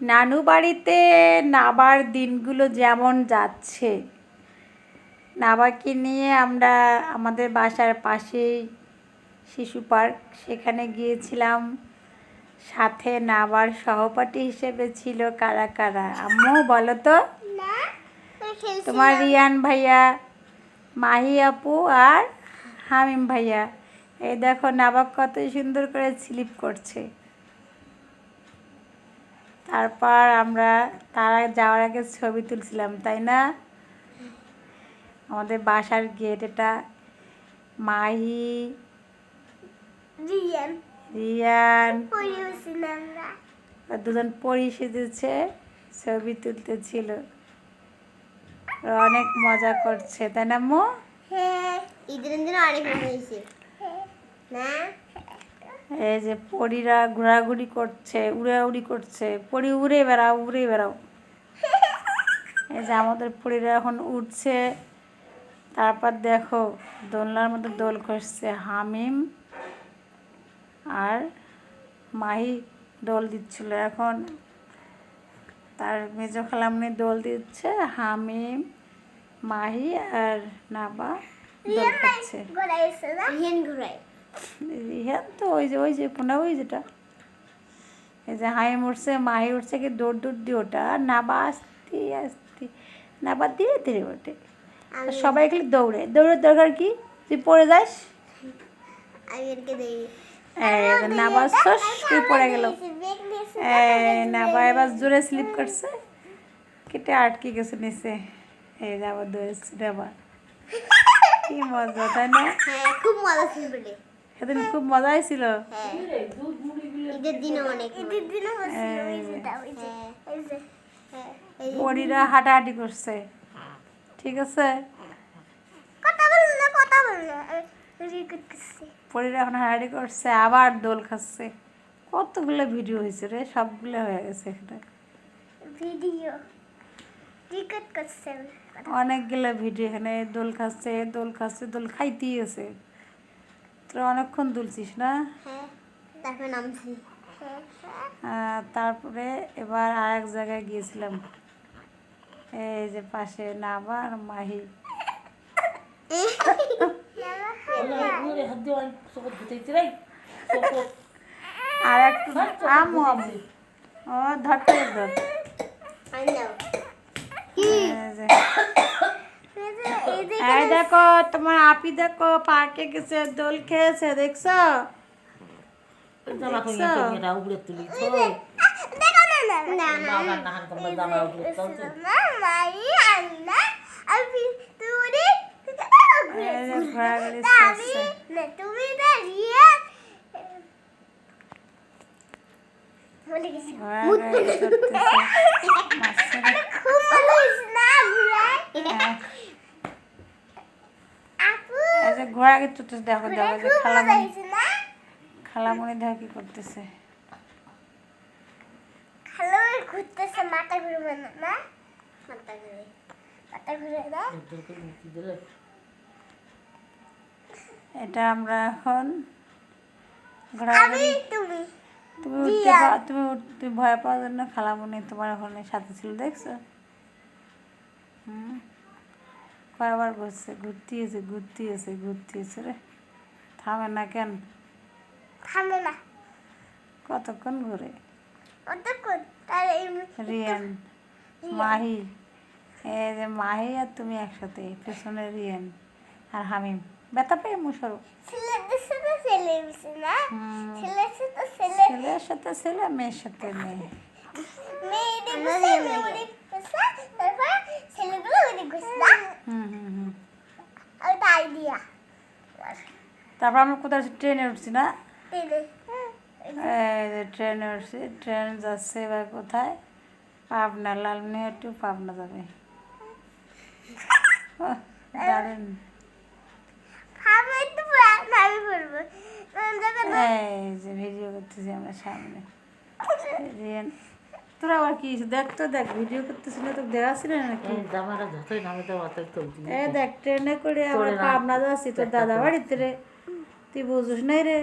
নানু বাড়িতে নাবার দিনগুলো যেমন যাচ্ছে নাবাকে নিয়ে আমরা আমাদের বাসার পাশেই শিশু পার্ক সেখানে গিয়েছিলাম। সাথে নাবার সহপাঠী হিসেবে ছিল কারা কারা? আম্মু বলো তো। তোমার রিয়ান ভাইয়া মাহি আপু আর হামিম ভাইয়া। এই দেখো নাবাক কত সুন্দর করে স্লিপ করছে। তারপর আমরা তারা যাওয়ার আগে ছবি তুলছিলাম তাই না? আমাদের বাসার গেট এটা মাহি রিয়ান। রিয়ান। দুজন পরি সেজেছে ছবি তুলতেছিল। অনেক মজা করছে তাই না মো? হ্যাঁ ঈদের দিন অনেক মনে হয়েছে না? এই যে পরীরা ঘোরাঘুরি করছে উড়াউড়ি করছে পরি উড়ে বেড়াও উড়ে বেড়াও। এই যে আমাদের পরীরা এখন উঠছে তারপর দেখো দোলনার মধ্যে দোল খসছে হামিম আর মাহি দোল দিচ্ছিল এখন। তার মেজো খালামনি দোল দিচ্ছে হামিম মাহি আর নাবা দোল খাচ্ছে। ঘোরাইছে না? রিয়ান ঘোরাই। হ্যাঁ তো ওই যে ওই যে কোনা ওই যেটা এই যে হাই উঠছে মাহি উঠছে কি দৌড় দৌড় দিয়ে ওটা নাবা আসতে আসতে নাবা ধীরে ধীরে ওঠে সবাই খালি দৌড়ে দৌড়ের দরকার কি তুই পড়ে যাস নাবা শস তুই পড়ে গেল নাবা এবার জোরে স্লিপ করছে কেটে আটকে গেছে নিচে এই যে আবার দৌড়েছে নাবা কি মজা তাই না হ্যাঁ খুব মজা ছিল বলে সেদিন খুব মজা। হয়েছিল হ্যাঁ। হ্যাঁ। এই যে- পরীরা হাঁটাহাঁটি করছে। ঠিক আছে? কথা বল না কথা বল না। রেকর্ড করছি পরীরা এখন হাঁটাহাঁটি করছে আবার দোল খাচ্ছে। কতগুলো ভিডিও হয়েছে রে সবগুলো হয়ে গেছে এখানে। ভিডিও অনেকগুলো ভিডিও এখানে দোল খাচ্ছে দোল খাচ্ছে দোল খাইতেই আছে। তোরা অনেকক্ষণ দুলছিস না? হ্যাঁ নামছি। আহ, তারপরে এবার আর এক জায়গায় গিয়েছিলাম। এই যে পাশে নাবা আর মাহি। আর একটু আমু আমু। ও ধরতে ধর I know. এই যে এই যে এই দেখো তোমার আপি দেখো পার্কে গেছে দোল খেয়েছে দেখছ জামা কইয়া যে ঘোরাঘুরি চলতেছে দেখো দেখো এই যে খুব মজা খালামণি খালামণি দেখো কি করতেছে। ঘুরতেছে মাথা ঘুরবে না না? মাথা ঘুরে। মাথা ঘুরে না? এটা আমরা এখন আমি ঘোরাঘুরি তুমি। তুমি উঠতে তুমি উঠ- তুমি ভয় পাওয়ার জন্য খালামণি তোমার ওখানে সাথে ছিল দেখছ? হুম। ঘুরছে ঘুরতে এসে ঘুরতে এসে ঘুরতে এসে রে। থামে না কেন? থামে না। কতক্ষণ ঘুরে? রিয়ান মাহি। এই যে মাহি আর তুমি একসাথে পেছনে রিয়ান আর হামিম। ব্যথা পেয়ে মুসরো ছেলেদের সাথে ছেলে মিশে না। ছেলের সাথে ছেলে। ছেলের সাথে ছেলে মেয়ের সাথে মেয়ে। মেয়েদের মেয়ে তারপর ছেলেগুলো ওদিক বসে না হুম হুম হুম ওটা আইডিয়া তারপর আমরা কোথাও ট্রেনে উঠছি না? টেনে এই যে ট্রেনে উঠছি। ট্রেন যাচ্ছে এবার কোথায়? পাবনা লালমিয়া টু পাবনা যাবে। একটু এই যে ভিডিও করতেছি আমরা সামনে। তোরা আবার কি দেখ তো দেখ ভিডিও করতেছিল তো দেখাচ্ছিল নাকি? এই দেখ ট্রেনে করে আমরা পাবনা যাচ্ছি তোর দাদা বাড়িতে রে। তুই বুঝিস নাই রে